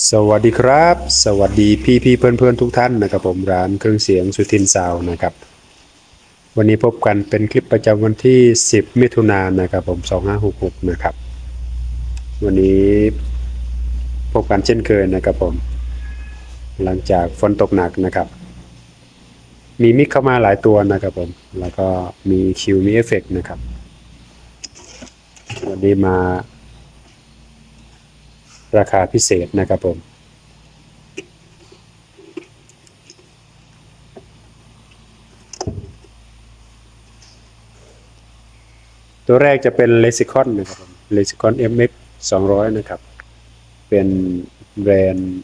สวัสดีครับ สวัสดีพี่พี่เพื่อนเพื่อนทุกท่านนะครับผมร้านเครื่องเสียงสุทินซาวนะครับ วันนี้พบกันเป็นคลิปประจำวันที่ 10 มิถุนายนนะครับผม2566นะครับวันนี้พบกันเช่นเคยนะครับผม หลังจากฝนตกหนักนะครับ มีมิกเข้ามาหลายตัวนะครับผม แล้วก็มีคิวมีเอฟเฟกต์นะครับ วันนี้มา ราคาพิเศษนะครับผมตัวแรกจะเป็น l e x i c o n นะครับผม l e x i c o n MX 200 นะครับ เป็นแบรนด์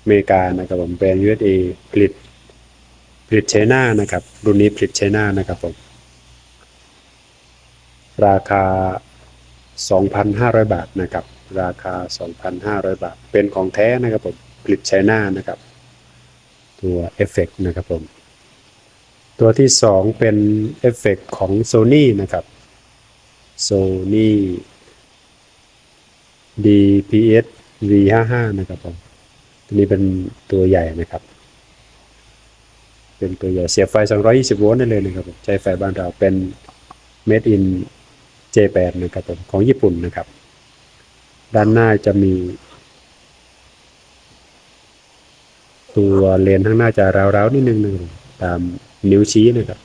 อเมริกานะครับผมแบรนด์ USA ผลิตผลิตไชน่านะครับ รุ่นนี้ผลิตไชน่านะครับผม ราคา 2,500 บาทนะครับ ราคา 2,500 บาท เป็นของแท้นะครับผมผลิตไชน่านะครับ ตัวเอฟเฟกนะครับผม ตัวที่ 2 เป็นเอฟเฟกของ Sony นะครับ Sony DPS V55 นะครับผมตัวนี้เป็นตัวใหญ่นะครับ เป็นตัวใหญ่เสียบไฟ 220 โวลต์ได้เลยนะครับผมใช้ไฟบ้านเราเป็น Made in J8 นะครับผมของญี่ปุ่นนะครับ ด้านหน้าจะมี ตัวเลนข้างหน้าจะร้าวๆนิดนึงนะครับตามนิ้วชี้นะครับ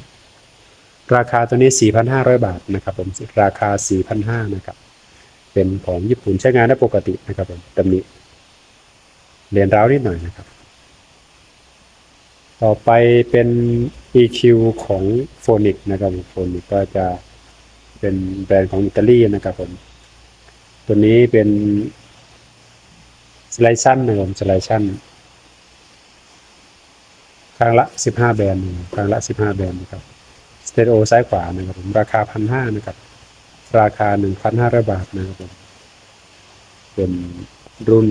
ราคาตัวนี้ 4,500 บาทนะครับผมราคา 4,500นะครับ เป็นของญี่ปุ่นใช้งานได้ปกตินะครับผมตำหนิเลนร้าวนิดหน่อยนะครับ ต่อไปเป็น EQ ของ p h o n i c นะครับ p h o n i c ก็จะ เป็นแบรนด์ของอิตาลีนะครับผม ตัวนี้เป็นสไลชันนะครับผมสไลชันครั้งละ15แบรนด์ครับครั้งละ15แบรนด์นะครับสเตอริโอซ้ายขวานะครับผมราคา1,500นะครับ ราคา1,500บาทนะครับผมเป็นรุ่น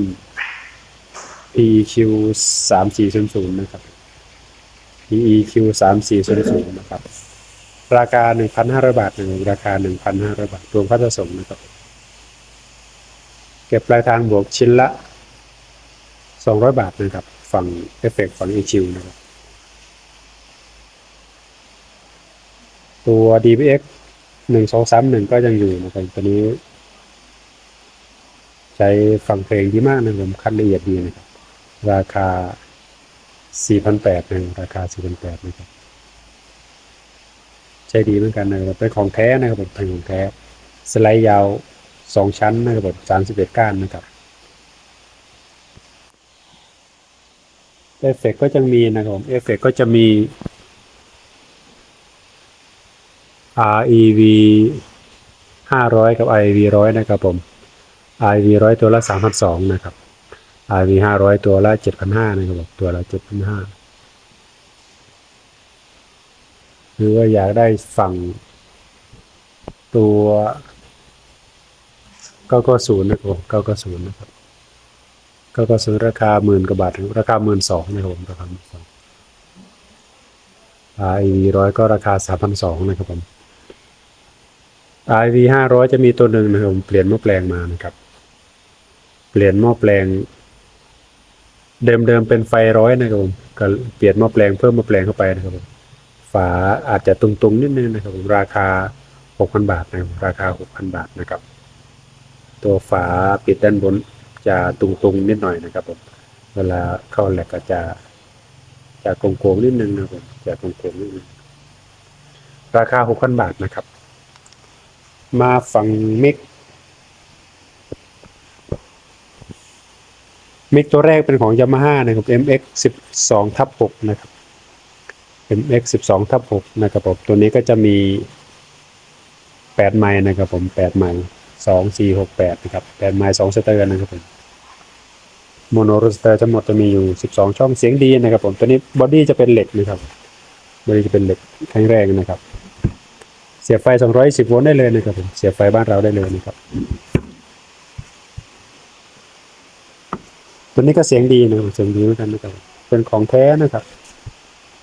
PEQ 3400นะครับ PEQ 3400นะครับ ราคา 1,500 บาทหนะครับราคา 1,500 บาทรวมค่าจัดส่งนะครับ เก็บปลายทางบวกชิ้นละ 200 บาทนะครับ ฝั่งเอฟเฟกฝั่ง EQ นะครับ ตัว DBX 1231 ก็ยังอยู่นะครับตัวนี้ ใช้ฟังเพลงดีมากนะครับผมคัดละเอียดดีนะครับ ราคา 4,800นะราคา 4,800นะครับ ใช้ดีเหมือนกันนะครับเป็นของแท้นะครับผมเป็นของแท้ สไลด์ยาวสองชั้นนะครับผมสามสิบเอ็ดก้านนะครับเอฟเฟกก็จะมีนะครับผมเอฟเฟกก็จะมี REV 500 กับ IV 100 นะครับผม REV 100 ตัวละ 3,200 นะครับ REV 500 ตัวละ 7,500 นะครับผม ตัวละ 7,500ห รือว่าอยากได้ฝั่งตัวเก้าก็ศูนย์นะครับผมเก้าก็ศูนย์นะครับเก้าก็ศูนย์ราคาหมื่นกว่าบาทราคาหมื่นสองนะครับผมราคาหมื่นสอง RV ร้อยก็ราคาสามพันสองนะครับผม RV ห้าร้อยจะมีตัวหนึ่งนะครับผมเปลี่ยนหม้อแปลงมานะครับ เปลี่ยนหม้อแปลง เดิมเดิมๆเป็นไฟร้อยนะครับผมก็เปลี่ยนหม้อแปลงเพิ่มหม้อแปลงเข้าไปนะครับผม ฝาอาจจะตุงๆนิดนึงนะครับผมราคาหกพันบาทนะครับราคาหกพันบาทนะครับ ตัวฝาปิดด้านบนจะตุงๆนิดหน่อยนะครับผมเวลาเข้าแหลกก็จะจะโกงๆนิดนึงนะครับผมจะโกงๆนิดนึงราคาหกพันบาทนะครับ มาฝั่งมิกมิกตัวแรกเป็นของ Yamaha นะครับ MX 12ทับ6นะครับ MX 12ทับ6นะครับผมตัวนี้ก็จะมี 8 ไมล์นะครับผม 8 ไมล์2 4 6 8นะครับ8ไมล์2สเตอร์นะครับผมโมโนรสเตอร์ทั้งหมดจะมีอยู่ 12 ช่องเสียงดีนะครับผมตัวนี้บอดี้จะเป็นเหล็กนะครับบอดี้จะเป็นเหล็กแข็งแรงนะครับ เสียบไฟ 210 โวลต์ได้เลยนะครับผมเสียบไฟบ้านเราได้เลยนะครับตัวนี้ก็เสียงดีนะครับเสียงดีเหมือนกันนะครับเป็นของแท้นะครับ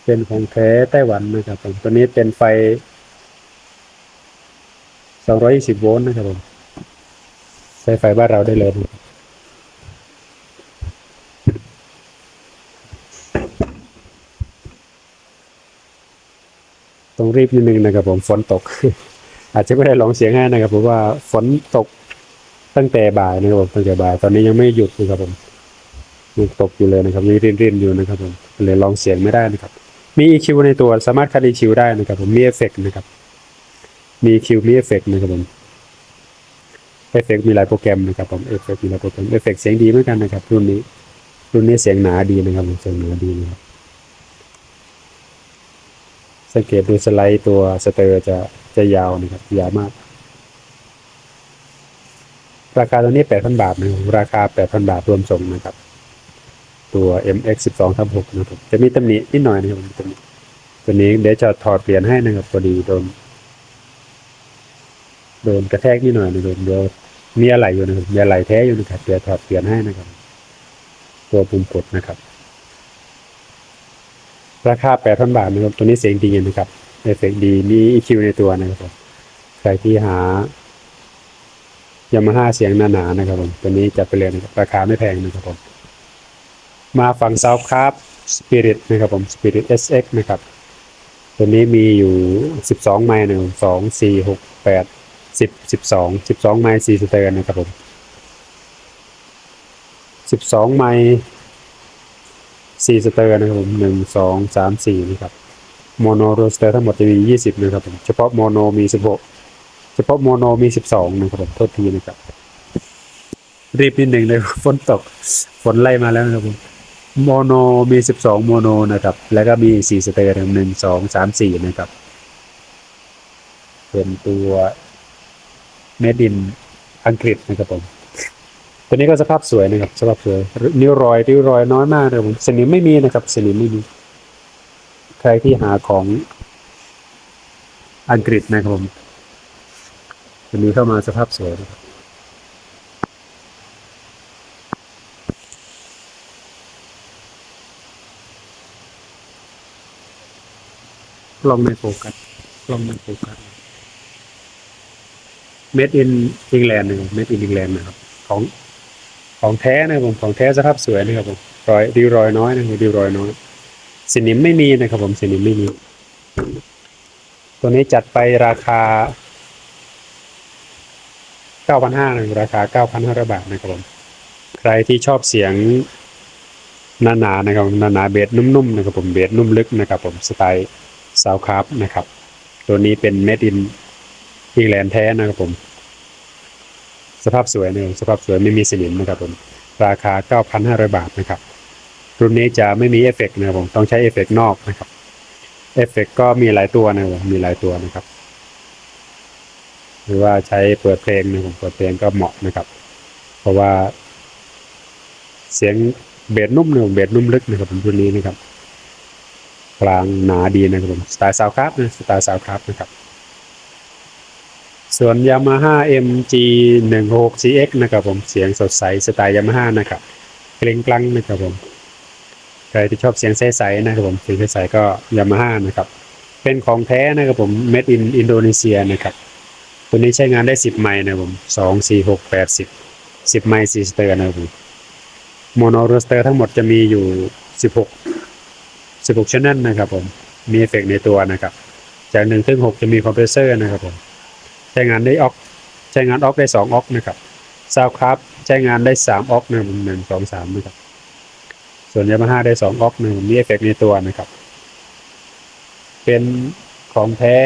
เป็นของแท้ไต้หวันนะครับผมตัวนี้เป็นไฟ 220 โวลต์นะครับผมใช้ไฟบ้านเราได้เลยนะต้องรีบนิดนึงนะครับผมฝนตก อาจจะไม่ได้ลองเสียงง่ายนะครับผมว่าฝนตกตั้งแต่บ่ายนะครับผมตั้งแต่บ่าย ตอนนี้ยังไม่หยุดนะครับผมยังตกอยู่เลยนะครับนี่รินๆอยู่นะครับผมเลยลองเสียงไม่ได้นะครับ มี EQ ในตัวสามารถคัด EQ ได้นะครับผมมีเอฟเฟกนะครับ มี EQ มีเอฟเฟกนะครับผมเอฟเฟกมีหลายโปรแกรมนะครับผมเอฟเฟกมีหลายโปรแกรมเอฟเฟกเสียงดีเหมือนกันนะครับ รุ่นนี้ รุ่นนี้เสียงหนาดีนะครับผมเสียงหนาดีนะครับสังเกตดูสไลด์ตัวสเตอร์จะจะยาวนะครับยาวมาก ราคาตัวนี้ 8,000 บาทนะครับราคา 8,000 บาทรวมส่งนะครับ ตัว MX 12ทับ6นะครับ จะมีตำหนินิดหน่อยนะครับตำหนิตัวนี้เดี๋ยวจะถอดเปลี่ยนให้นะครับพอดีโดนโดนกระแทกนิดหน่อยนะครับเดี๋ยวมีอะไรอยู่นะครับมีอะไรแท้อยู่นะครับเดี๋ยวถอดเปลี่ยนให้นะครับ ตัวปุ่มกดนะครับ ราคา 8,000 บาทนะครับ ตัวนี้เสียงดีนะครับเอฟเฟกดีมี EQ ในตัวนะครับผมใครที่หายามาฮ่าเสียงหนาๆนะครับผมตัวนี้จัดไปเลยนะครับราคาไม่แพงนะครับผม มาฝั่งซาวครับ Spirit นะครับผม Spirit SX นะครับ ตัวนี้มีอยู่12ไมล์หนึ่งสองสี่หกแปดสิบสิบสองสิบสองไมล์สี่สเตอร์นะครับผม12ไมล์สี่สเตอร์นะครับผมหนึ่งสองสามสี่นะครับโมโนโรสเตอร์ทั้งหมดจะมียี่สิบนะครับผมเฉพาะโมโนมีสิบหกเฉพาะโมโนมีสิบสองนะครับผมโทษทีนะครับ รีบนิดหนึ่งเลยฝนตกฝนไล่มาแล้วนะครับผม โมโนมีสิบสองโมโนนะครับ แล้วก็มีสี่สเตอร์หนึ่งสองสามสี่นะครับ เป็นตัวเมดินอังกฤษนะครับผม ตัวนี้ก็สภาพสวยนะครับ สภาพสวยนิ้วรอยนิ้วรอยน้อยมากนะครับผมสนิมไม่มีนะครับ สนิมไม่มี ใครที่หาของอังกฤษนะครับผมตัวนี้เข้ามาสภาพสวยนะครับ ล้องไม่โฟกัสกล้องไม่โฟกัสเมดอินอิงแลนด์นะครับเมดอินอิงแลนด์นะครับ ของของแท้นะครับผมของแท้สภาพสวยนะครับผมรอยริ้วรอยน้อยนะครับริ้วรอยน้อยสนิมไม่มีนะครับ ผมสนิมไม่มี ตัวนี้จัดไปราคา9,500นะครับราคา9,500บาทนะครับผมใครที่ชอบเสียงหนาๆนะครับหนาๆเบสนุ่มๆนะครับผมเบสนุ่มลึกนะครับผมสไตล์ ซาวคาร์บนะครับ ตัวนี้เป็นเม็ดอินอิงแลนด์แท้นะครับผม สภาพสวยนะสภาพสวยไม่มีสนิมนะครับผม ราคา 9,500 บาทนะครับ รุ่นนี้จะไม่มีเอฟเฟกต์นะครับผม ต้องใช้เอฟเฟกนอกนะครับเอฟเฟกต์ก็มีหลายตัวนะครับผมมีหลายตัวนะครับ หรือว่าใช้เปิดเพลงนะครับผมเปิดเพลงก็เหมาะนะครับ เพราะว่า เสียงเบสนุ่มเนี่ยเบสนุ่มลึกนะครับผมรุ่นนี้นะครับ กลางหนาดีนะครับผมสไตล์ซาวครับนะสไตล์ซาวครับนะครับ ส่วน Yamaha MG 1 6 CX นะครับผมเสียงสดใสสไตล์ Yamaha นะครับเกรงกลังนะครับผมใครที่ชอบเสียงใสๆนะครับผมเสียงใสๆก็ Yamaha นะครับเป็นของแท้นะครับผม made in Indonesia นะครับตัวนี้ใช้งานได้ 10 ไมล์นะครับผม2 4 6 8 10 10ไมล์4สเตอร์นะครับผมโมโนโรสเตอร์ทั้งหมดจะมีอยู่ 16 16 channel นะครับผมมีเอฟเฟกต์ในตัวนะครับ จาก1ถึง6จะมีคอมเพรสเซอร์นะครับผมใช้งานได้ออกใช้งานออกได้สออกนะครับซาวครับใช้งานได้สามออกนะหนึ่งสองสามนะครับ ส่วนยามาฮ่าได้สอออกนะมีเอฟเฟกต์ในตัวนะครับ เป็นของแท้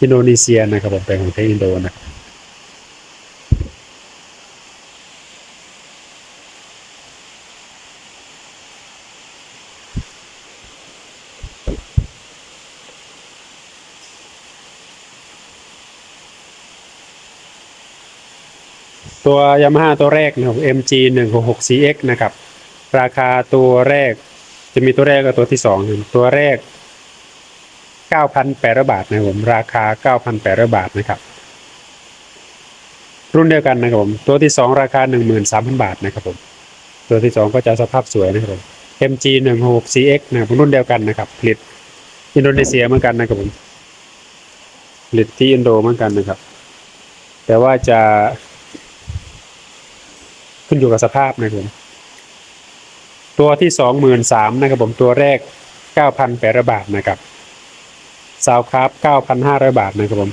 อินโดนีเซียนะครับผมเป็นของแท้อินโดนะครับ ตัว Yamaha ตัวแรกนะครับ MG 1 6 6 CX นะครับ ราคาตัวแรกจะมีตัวแรกกับตัวที่สองนะครับตัวแรก 9,800 บาทนะครับผมราคา 9,800 บาทนะครับ รุ่นเดียวกันนะครับผมตัวที่สองราคา 13,000 บาทนะครับผมตัวที่สองก็จะสภาพสวยนะครับผม MG 1 6 CX นะครับรุ่นเดียวกันนะครับ ผลิตอินโดนีเซียเหมือนกันนะครับผมผลิตที่อินโดเหมือนกันนะครับ แต่ว่าจะ ขึ้นอยู่กับสภาพนะครับผมตัวที่สองหมื่นสามนะครับผมตัวแรก9,800บาทนะครับซาวคราฟ9,500บาทนะครับผม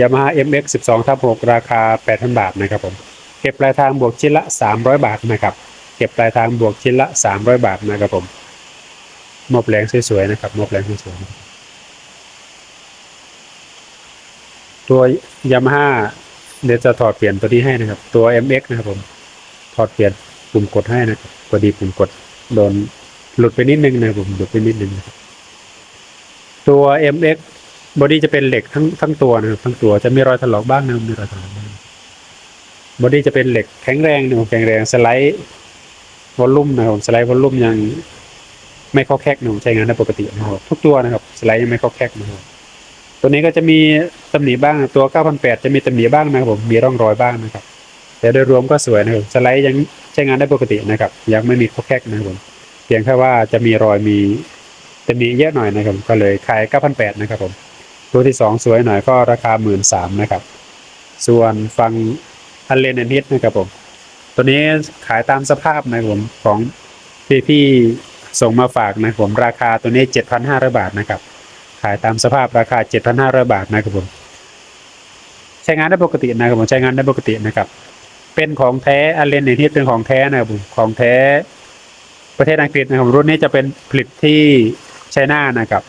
ยามาฮ่า MX 12ทับ6ราคา8,000บาทนะครับผมเก็บปลายทางบวกชิ้นละ300บาทนะครับ เก็บปลายทางบวกชิ้นละ300บาทนะครับผมมอบแรงสวยๆนะครับมอบแรงสวยๆตัวยามาฮ่าเดี๋ยวจะถอดเปลี่ยนตัวนี้ให้นะครับ ตัว MX นะครับผม ถอดเปลี่ยนปุ่มกดให้นะบพอดีปุ่มกดโดนหลุดไปนิดนึงนะผมหลุดไปนิดนึงนะครับตัว MX บอดี้จะเป็นเหล็กทั้งทั้งตัวนะครับทั้งตัวจะมีรอยถลอกบ้างนะมีรอยถลอกบ้างบอดี้จะเป็นเหล็กแข็งแรงนะแข็งแรงสไลด์วอลลุ่มนะผมสไลด์วอลลุ่มยังไม่ข้าแคกนะใช้งานได้ปกตินะครับทุกตัวนะครับ สไลด์ยังไม่ข้าแคกนะครับตัวนี้ก็จะมีตำหนิบ้าง ตัว 9,800 จะมีตำหนิบ้างนะครับผมมีร่องรอยบ้างนะครับ แต่โดยรวมก็สวยนะครับสไลด์ยังใช้งานได้ปกตินะครับ ยังไม่มีข้อแคกนะครับผมเพียงแค่ว่าจะมีรอยมีจะมีเยอะหน่อยนะครับ ก็เลยขาย9,800นะครับผมตัวที่สองสวยหน่อยก็ราคา 13,000นะครับ ส่วนฟังอันเลนนิดนะครับผม ตัวนี้ขายตามสภาพนะครับผมของพี่ๆส่งมาฝากนะครับผมราคาตัวนี้ 7,500 บาทนะครับ ขายตามสภาพราคา 7,500 บาทนะครับผม ใช้งานได้ปกตินะครับผมใช้งานได้ปกตินะครับ เป็นของแท้อันเลนในที่เป็นของแท้นะครับผมของแท้ ประเทศอังกฤษนะครับรุ่นนี้จะเป็นผลิตที่ไชน่านะครับ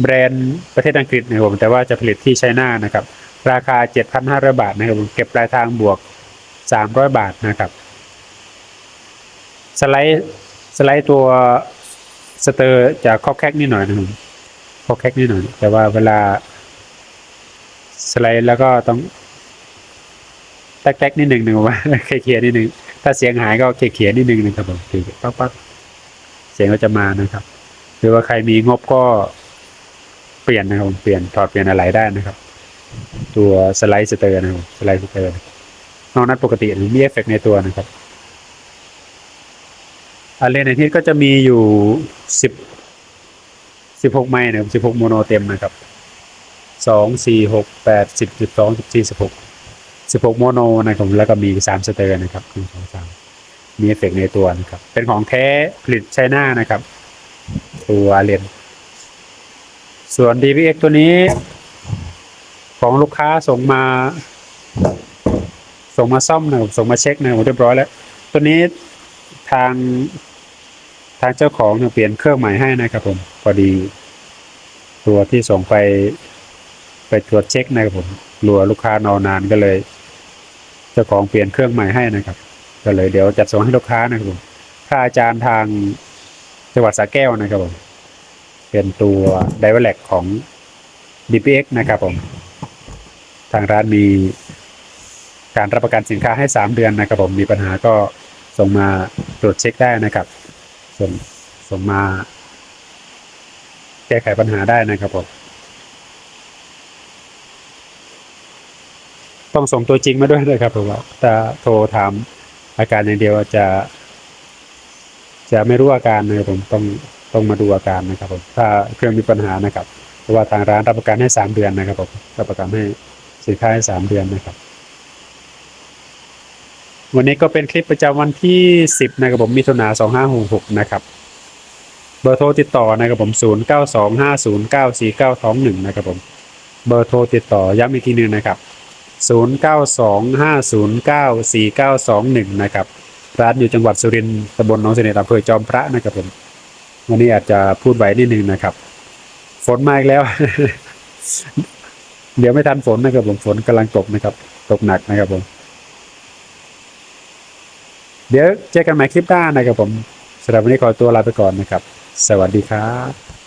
แบรนด์ประเทศอังกฤษนะครับผมแต่ว่าจะผลิตที่ไชน่านะครับ ราคา 7,500 บาทนะครับผมเก็บปลายทางบวก 300 บาทนะครับ สไลด์สไลด์ตัวสเตอร์จะข้อแคกนิดหน่อยนะครับข้อแคกนิดหน่อย แต่ว่าเวลาสไลด์แล้วก็ต้อง แตกๆนิดหนึ่งหนึ่งว่าเคลียร์นิดหนึ่งถ้าเสียงหายก็เคลียร์นิดหนึ่งนะครับผมคือปั๊บปั๊บเสียงก็จะมานะครับ หรือว่าใครมีงบก็เปลี่ยนนะครับเปลี่ยนถอดเปลี่ยนอะไรได้นะครับ ตัวสไลด์สเตอร์นะครับสไลด์สเตอร์นอกนั้นปกติมีเอฟเฟกในตัวนะครับอันเลนในที่ก็จะมีอยู่สิบสิบหกไมล์นะครับสิบหกโมโนเต็มนะครับสองสี่หกแปดสิบสิบสองสิบสี่สิบหก 16 โมโนนะครับ แล้วก็มี3สเตอร์นะครับหนึ่งสองสามมีเอฟเฟกในตัวนะครับ เป็นของแท้ผลิตไชน่านะครับ ตัวเลนส่วน DPX ตัวนี้ ของลูกค้าส่งมา ส่งมาซ่อมนะครับส่งมาเช็คนะครับเรียบร้อยแล้ว ตัวนี้ทางทางเจ้าของเนี่ยเปลี่ยนเครื่องใหม่ให้นะครับผมพอดี ตัวที่ส่งไปไปตรวจเช็คนะครับผมกลัวลูกค้านอนนานก็เลย จ้าของเปลี่ยนเครื่องใหม่ให้นะครับ ก็เลยเดี๋ยวจัดส่งให้ลูกค้านะครับผมค่าอาจารย์ทางจังหวัดสระแก้วนะครับผมเป็นตัวไดเวลแลกของ DPX นะครับผม ทางร้านมีการรับประกันสินค้าให้ 3 เดือนนะครับผมมีปัญหาก็ส่งมาตรวจเช็คได้นะครับ ส่งส่งมา แก้ไขปัญหาได้นะครับผม ต้องส่งตัวจริงมาด้วยนะครับผมว่าถ้าโทรถามอาการอย่างเดียวจะ จะไม่รู้อาการนะครับผมต้องต้องมาดูอาการนะครับผมถ้าเครื่องมีปัญหานะครับ เพราะว่าทางร้านรับประกันให้สามเดือนนะครับผมรับประกันให้สินค้าให้สามเดือนนะครับ วันนี้ก็เป็นคลิปประจำวันที่สิบนะครับผมมิถุนาสองห้าหกหกนะครับเบอร์โทรติดต่อนะครับผมศูนย์เก้าสองห้าศูนย์เก้าสี่เก้าท้องหนึ่งนะครับผมเบอร์โทรติดต่อย้ำอีกทีหนึงนะครับ 0925094921 นะครับ ร้านอยู่จังหวัดสุรินทร์ตำบลหนองเสน่ห์อำเภอจอมพระนะครับผม วันนี้อาจจะพูดไว้นิดนึงนะครับ ฝนมาอีกแล้ว เดี๋ยวไม่ทันฝนนะครับผม ฝนกำลังตกนะครับ ตกหนักนะครับผม เดี๋ยวเจอกันใหม่คลิปหน้านะครับผมสำหรับวันนี้ขอตัวลาไปก่อนนะครับ สวัสดีครับ